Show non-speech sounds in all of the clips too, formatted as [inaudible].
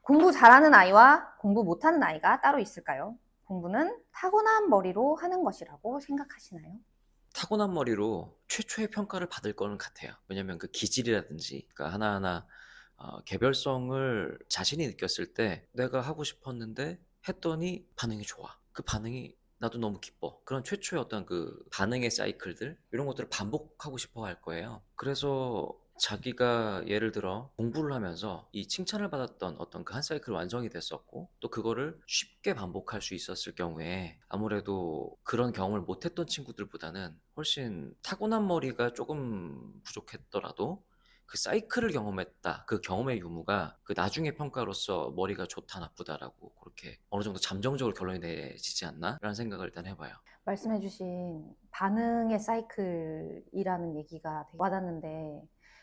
공부 잘하는 아이와 공부 못하는 아이가 따로 있을까요? 공부는 타고난 머리로 하는 것이라고 생각하시나요? 타고난 머리로 최초의 평가를 받을 거는 같아요. 왜냐면 그 기질이라든지 그러니까 하나하나 어, 개별성을 자신이 느꼈을 때 내가 하고 싶었는데 했더니 반응이 좋아. 그 반응이 나도 너무 기뻐. 그런 최초의 어떤 그 반응의 사이클들 이런 것들을 반복하고 싶어 할 거예요. 그래서 자기가 예를 들어 공부를 하면서 이 칭찬을 받았던 어떤 그 한 사이클이 완성이 됐었고 또 그거를 쉽게 반복할 수 있었을 경우에 아무래도 그런 경험을 못했던 친구들보다는 훨씬 타고난 머리가 조금 부족했더라도 그 사이클을 경험했다. 그 경험의 유무가 그 나중의 평가로서 머리가 좋다 나쁘다라고 그렇게 어느 정도 잠정적으로 결론이 내지지 않나라는 생각을 일단 해봐요. 말씀해주신 반응의 사이클이라는 얘기가 되게 와닿는데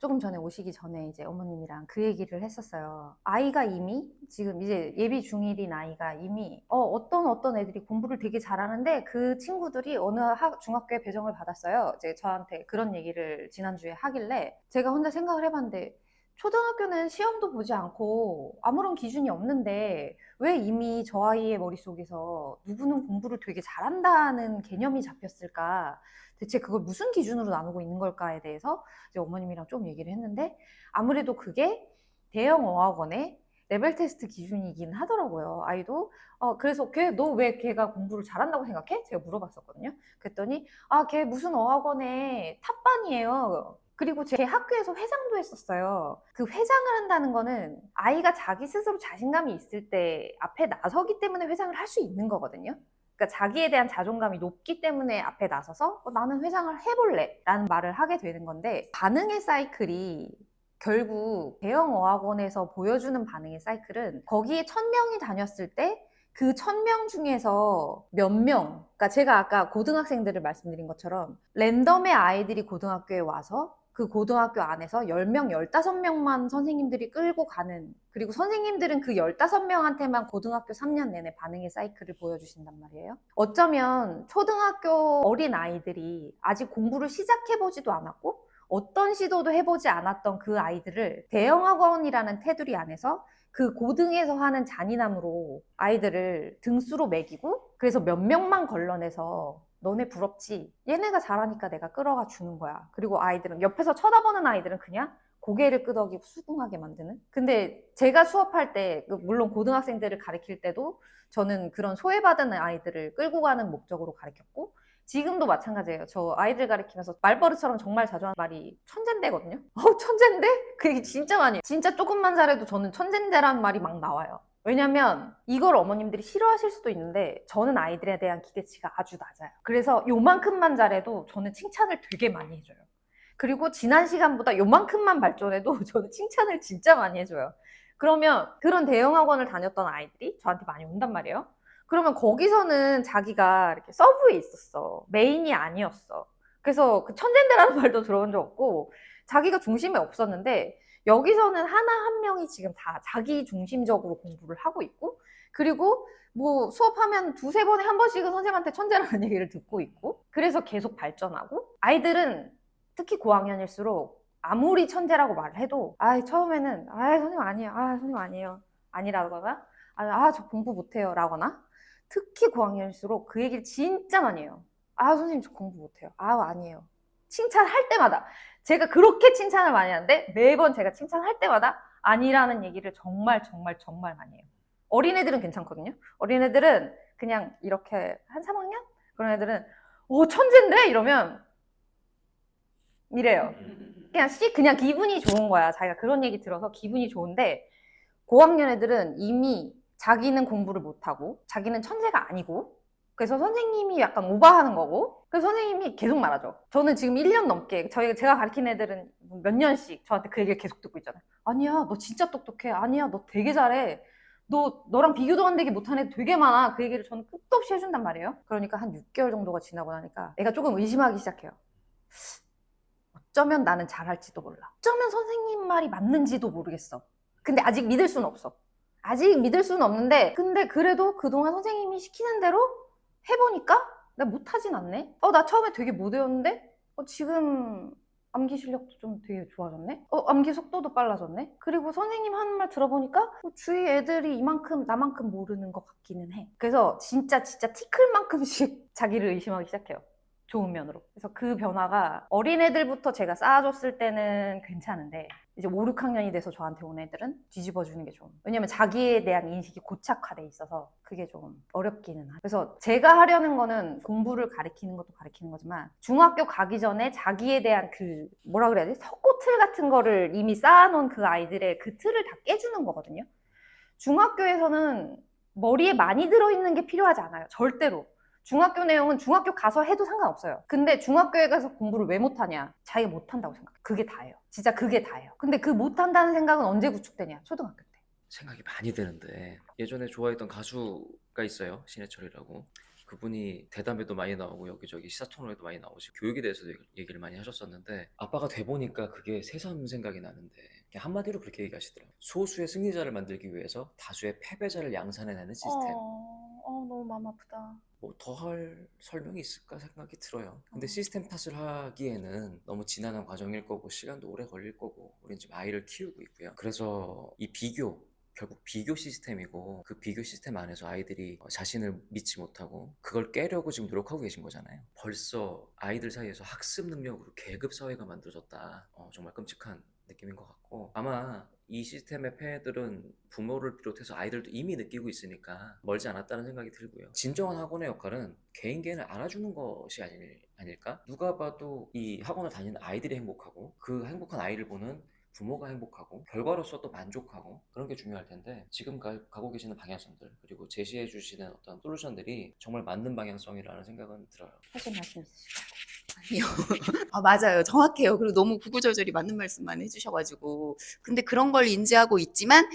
조금 전에 오시기 전에 이제 어머님이랑 그 얘기를 했었어요. 아이가 이미 지금 이제 예비 중1인 아이가 이미 어, 어떤 어떤 애들이 공부를 되게 잘하는데 그 친구들이 어느 학- 중학교에 배정을 받았어요. 이제 저한테 그런 얘기를 지난주에 하길래 제가 혼자 생각을 해봤는데 초등학교는 시험도 보지 않고 아무런 기준이 없는데 왜 이미 저 아이의 머릿속에서 누구는 공부를 되게 잘한다는 개념이 잡혔을까? 대체 그걸 무슨 기준으로 나누고 있는 걸까에 대해서 이제 어머님이랑 좀 얘기를 했는데 아무래도 그게 대형 어학원의 레벨 테스트 기준이긴 하더라고요. 아이도 어 그래서 걔 너 왜 걔가 공부를 잘한다고 생각해? 제가 물어봤었거든요. 그랬더니 아 걔 무슨 어학원의 탑반이에요. 그리고 제 학교에서 회장도 했었어요. 그 회장을 한다는 거는 아이가 자기 스스로 자신감이 있을 때 앞에 나서기 때문에 회장을 할 수 있는 거거든요. 그러니까 자기에 대한 자존감이 높기 때문에 앞에 나서서 어, 나는 회장을 해볼래 라는 말을 하게 되는 건데 반응의 사이클이 결국 대형 어학원에서 보여주는 반응의 사이클은 거기에 천 명이 다녔을 때그천명 중에서 몇 명, 그러니까 제가 아까 고등학생들을 말씀드린 것처럼 랜덤의 아이들이 고등학교에 와서 그 고등학교 안에서 10명, 15명만 선생님들이 끌고 가는 그리고 선생님들은 그 15명한테만 고등학교 3년 내내 반응의 사이클을 보여주신단 말이에요. 어쩌면 초등학교 어린 아이들이 아직 공부를 시작해보지도 않았고 어떤 시도도 해보지 않았던 그 아이들을 대형 학원이라는 테두리 안에서 그 고등에서 하는 잔인함으로 아이들을 등수로 매기고 그래서 몇 명만 걸러내서 너네 부럽지? 얘네가 잘하니까 내가 끌어가 주는 거야. 그리고 아이들은 옆에서 쳐다보는 아이들은 그냥 고개를 끄덕이고 수긍하게 만드는? 근데 제가 수업할 때, 그 물론 고등학생들을 가르칠 때도 저는 그런 소외받은 아이들을 끌고 가는 목적으로 가르쳤고, 지금도 마찬가지예요. 저 아이들 가르치면서 말버릇처럼 정말 자주 하는 말이 천재인데거든요. [laughs] 어, 천재인데? 그 얘기 진짜 많이 해요. 진짜 조금만 잘해도 저는 천재인데라는 말이 막 나와요. 왜냐면 이걸 어머님들이 싫어하실 수도 있는데 저는 아이들에 대한 기대치가 아주 낮아요. 그래서 요만큼만 잘해도 저는 칭찬을 되게 많이 해줘요. 그리고 지난 시간보다 요만큼만 발전해도 [laughs] 저는 칭찬을 진짜 많이 해줘요. 그러면 그런 대형 학원을 다녔던 아이들이 저한테 많이 온단 말이에요. 그러면 거기서는 자기가 이렇게 서브에 있었어. 메인이 아니었어. 그래서 그 천재인데라는 [laughs] 말도 들어본 적 없고 자기가 중심에 없었는데 여기서는 하나 한 명이 지금 다 자기 중심적으로 공부를 하고 있고 그리고 뭐 수업하면 두세 번에 한 번씩은 선생님한테 천재라는 [laughs] 얘기를 듣고 있고 그래서 계속 발전하고 아이들은 특히 고학년일수록 아무리 천재라고 말을 해도 아 처음에는 아 선생님 아니에요. 아 선생님 아니에요. 아니라거나 아저 공부 못해요. 라거나 특히 고학년일수록 그 얘기를 진짜 많이 해요 아 선생님 저 공부 못해요. 아 아니에요. 칭찬할 때마다 제가 그렇게 칭찬을 많이 하는데 매번 제가 칭찬할 때마다 아니라는 얘기를 정말 정말 정말 많이 해요. 어린애들은 괜찮거든요. 어린애들은 그냥 이렇게 한 3학년? 그런 애들은 오 천재인데? 이러면 이래요. 그냥 씨 그냥 기분이 좋은 거야. 자기가 그런 얘기 들어서 기분이 좋은데 고학년 애들은 이미 자기는 공부를 못하고 자기는 천재가 아니고 그래서 선생님이 약간 오버하는 거고 그래서 선생님이 계속 말하죠. 저는 지금 1년 넘게 저희 제가 가르친 애들은 몇 년씩 저한테 그 얘기를 계속 듣고 있잖아요. 아니야, 너 진짜 똑똑해. 아니야, 너 되게 잘해. 너 너랑 비교도 안 되게 못한 애들 되게 많아. 그 얘기를 저는 끝도 없이 해준단 말이에요. 그러니까 한 6개월 정도가 지나고 나니까 애가 조금 의심하기 시작해요. 어쩌면 나는 잘할지도 몰라. 어쩌면 선생님 말이 맞는지도 모르겠어. 근데 아직 믿을 수는 없어. 아직 믿을 수는 없는데 근데 그래도 그동안 선생님이 시키는 대로 해보니까 내가 못하진 않네. 어 나 처음에 되게 못 외웠는데 어, 지금 암기 실력도 좀 되게 좋아졌네. 어 암기 속도도 빨라졌네. 그리고 선생님 하는 말 들어보니까 어, 주위 애들이 이만큼 나만큼 모르는 것 같기는 해. 그래서 진짜 진짜 티클만큼씩 [laughs] 자기를 의심하기 시작해요. 좋은 면으로. 그래서 그 변화가 어린애들부터 제가 쌓아줬을 때는 괜찮은데 이제 5, 6학년이 돼서 저한테 온 애들은 뒤집어 주는 게 좀. 왜냐면 자기에 대한 인식이 고착화돼 있어서 그게 좀 어렵기는 하. 그래서 제가 하려는 거는 공부를 가리키는 것도 가리키는 거지만 중학교 가기 전에 자기에 대한 그 뭐라 그래야 되지? 석고틀 같은 거를 이미 쌓아놓은 그 아이들의 그 틀을 다 깨주는 거거든요. 중학교에서는 머리에 많이 들어있는 게 필요하지 않아요. 절대로. 중학교 내용은 중학교 가서 해도 상관없어요. 근데 중학교에 가서 공부를 왜 못하냐? 자기가 못한다고 생각해. 그게 다예요. 진짜 그게 다예요. 근데 그 못한다는 생각은 언제 구축되냐? 초등학교 때. 생각이 많이 드는데 예전에 좋아했던 가수가 있어요 신해철이라고 그분이 대담에도 많이 나오고 여기저기 시사통론에도 많이 나오시고 교육에 대해서도 얘기- 얘기를 많이 하셨었는데 아빠가 돼 보니까 그게 새삼 생각이 나는데 한마디로 그렇게 얘기하시더라고요 소수의 승리자를 만들기 위해서 다수의 패배자를 양산해내는 시스템 어, 어, 너무 마음 아프다. 뭐 더 할 설명이 있을까 생각이 들어요. 근데 어. 시스템 탓을 하기에는 너무 지난한 과정일 거고 시간도 오래 걸릴 거고 우린 지금 아이를 키우고 있고요. 그래서 이 비교 결국 비교 시스템이고 그 비교 시스템 안에서 아이들이 어, 자신을 믿지 못하고 그걸 깨려고 지금 노력하고 계신 거잖아요. 벌써 아이들 사이에서 학습 능력으로 계급 사회가 만들어졌다. 어, 정말 끔찍한 느낌인 것 같고 아마 이 시스템의 폐해들은 부모를 비롯해서 아이들도 이미 느끼고 있으니까 멀지 않았다는 생각이 들고요. 진정한 학원의 역할은 개인 개인을 알아주는 것이 아닐, 아닐까? 누가 봐도 이 학원을 다니는 아이들이 행복하고 그 행복한 아이를 보는 부모가 행복하고 결과로서 또 만족하고 그런 게 중요할 텐데 지금 가, 고 계시는 방향성들 그리고 제시해 주시는 어떤 솔루션들이 정말 맞는 방향성이라는 생각은 들어요. 하실 말씀 있으실까요? 아니요. [laughs] 아, 맞아요. 정확해요. 그리고 너무 구구절절히 맞는 말씀만 해주셔가지고. 근데 그런 걸 인지하고 있지만,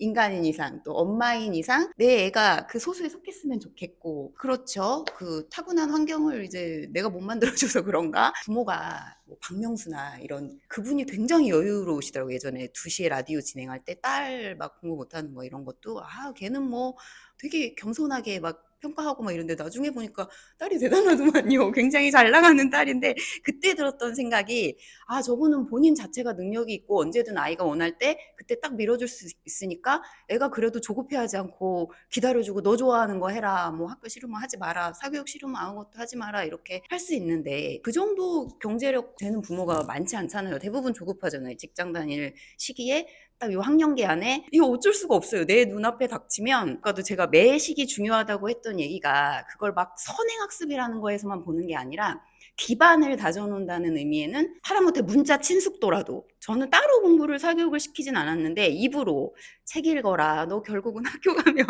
인간인 이상, 또 엄마인 이상, 내 애가 그 소수에 속했으면 좋겠고. 그렇죠. 그 타고난 환경을 이제 내가 못 만들어줘서 그런가? 부모가 뭐 박명수나 이런, 그분이 굉장히 여유로우시더라고요. 예전에 2시에 라디오 진행할 때 딸 막 공부 못하는 거 이런 것도, 아, 걔는 뭐 되게 겸손하게 막 평가하고 막 이런데 나중에 보니까 딸이 대단하더만요. [laughs] 굉장히 잘 나가는 딸인데 그때 들었던 생각이 아 저분은 본인 자체가 능력이 있고 언제든 아이가 원할 때 그때 딱 밀어줄 수 있으니까 애가 그래도 조급해하지 않고 기다려주고 너 좋아하는 거 해라 뭐 학교 싫으면 하지 마라 사교육 싫으면 아무것도 하지 마라 이렇게 할 수 있는데 그 정도 경제력 되는 부모가 많지 않잖아요. 대부분 조급하잖아요. 직장 다닐 시기에 딱요 학년기 안에 이거 어쩔 수가 없어요. 내 눈앞에 닥치면 아까도 제가 매 시기 중요하다고 했던 얘기가 그걸 막 선행학습이라는 거에서만 보는 게 아니라 기반을 다져놓는다는 의미에는 하다못해 문자 친숙도라도 저는 따로 공부를 사교육을 시키진 않았는데 입으로 책 읽어라. 너 결국은 [laughs] 학교 가면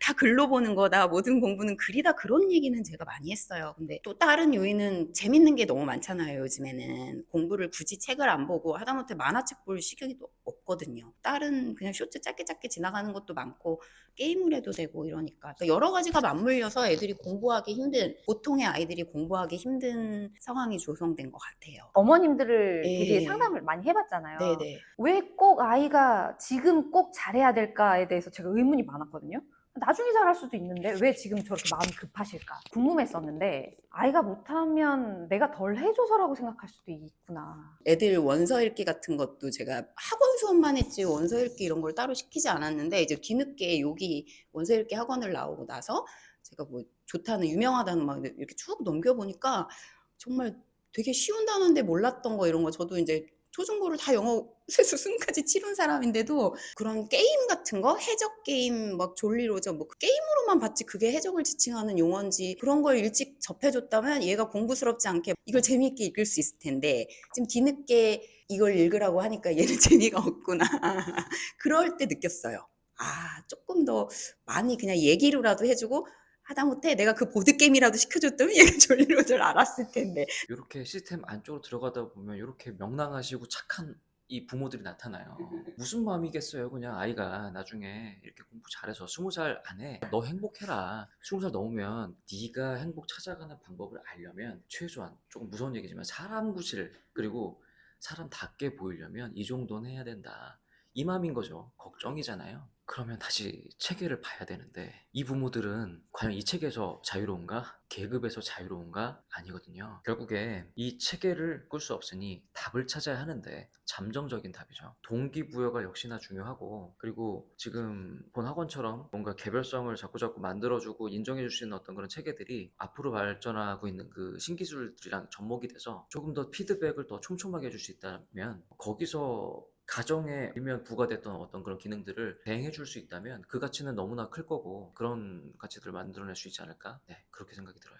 다 글로 보는 거다. 모든 공부는 글이다. 그런 얘기는 제가 많이 했어요. 근데 또 다른 요인은 재밌는 게 너무 많잖아요 요즘에는. 공부를 굳이 책을 안 보고 하다못해 만화책 볼 시간이 없거든요. 다른 그냥 쇼츠 짧게 짧게 지나가는 것도 많고 게임을 해도 되고 이러니까. 그러니까 여러 가지가 맞물려서 애들이 공부하기 힘든 보통의 아이들이 공부하기 힘든 상황이 조성된 것 같아요. 어머님들을 예. 되게 상담을 많이 해봤 잖아요. 네네. 왜 꼭 아이가 지금 꼭 잘해야 될까에 대해서 제가 의문이 많았거든요. 나중에 잘할 수도 있는데 왜 지금 저렇게 마음이 급하실까 궁금했었는데 아이가 못하면 내가 덜 해줘서라고 생각할 수도 있구나. 애들 원서 읽기 같은 것도 제가 학원 수업만 했지 원서 읽기 이런 걸 따로 시키지 않았는데 이제 뒤늦게 여기 원서 읽기 학원을 나오고 나서 제가 뭐 좋다는 유명하다는 막 이렇게 쭉 넘겨보니까 정말 되게 쉬운 단어인데 몰랐던 거 이런 거 저도 이제 초중고를 다 영어 [laughs] 수순까지 치른 사람인데도 그런 게임 같은 거? 해적 게임 막 졸리로저 뭐 게임으로만 봤지 그게 해적을 지칭하는 용어인지 그런 걸 일찍 접해줬다면 얘가 공부스럽지 않게 이걸 재미있게 읽을 수 있을 텐데 지금 뒤늦게 이걸 읽으라고 하니까 얘는 [laughs] 재미가 없구나. [laughs] 그럴 때 느꼈어요. 아 조금 더 많이 그냥 얘기로라도 해주고 하다못해 내가 그 보드게임이라도 시켜줬다면 얘가 [laughs] 졸리로저를 알았을 텐데 이렇게 시스템 안쪽으로 들어가다 보면 이렇게 명랑하시고 착한 이 부모들이 나타나요. [laughs] 무슨 마음이겠어요. 그냥 아이가 나중에 이렇게 공부 잘해서 스무 살 안에 너 행복해라. 스무 살 넘으면 네가 행복 찾아가는 방법을 알려면 최소한 조금 무서운 얘기지만 사람 구실 그리고 사람답게 보이려면 이 정도는 해야 된다. 이 마음인 거죠. 걱정이잖아요. 그러면 다시 체계를 봐야 되는데 이 부모들은 과연 이 체계에서 자유로운가? 계급에서 자유로운가? 아니거든요. 결국에 이 체계를 꿀 수 없으니 답을 찾아야 하는데 잠정적인 답이죠. 동기부여가 역시나 중요하고 그리고 지금 본 학원처럼 뭔가 개별성을 자꾸자꾸 만들어주고 인정해줄 수 있는 어떤 그런 체계들이 앞으로 발전하고 있는 그 신기술들이랑 접목이 돼서 조금 더 피드백을 더 촘촘하게 해줄 수 있다면 거기서 가정에 일면 부과됐던 어떤 그런 기능들을 대행해 줄 수 있다면 그 가치는 너무나 클 거고 그런 가치들을 만들어낼 수 있지 않을까? 네, 그렇게 생각이 들어요.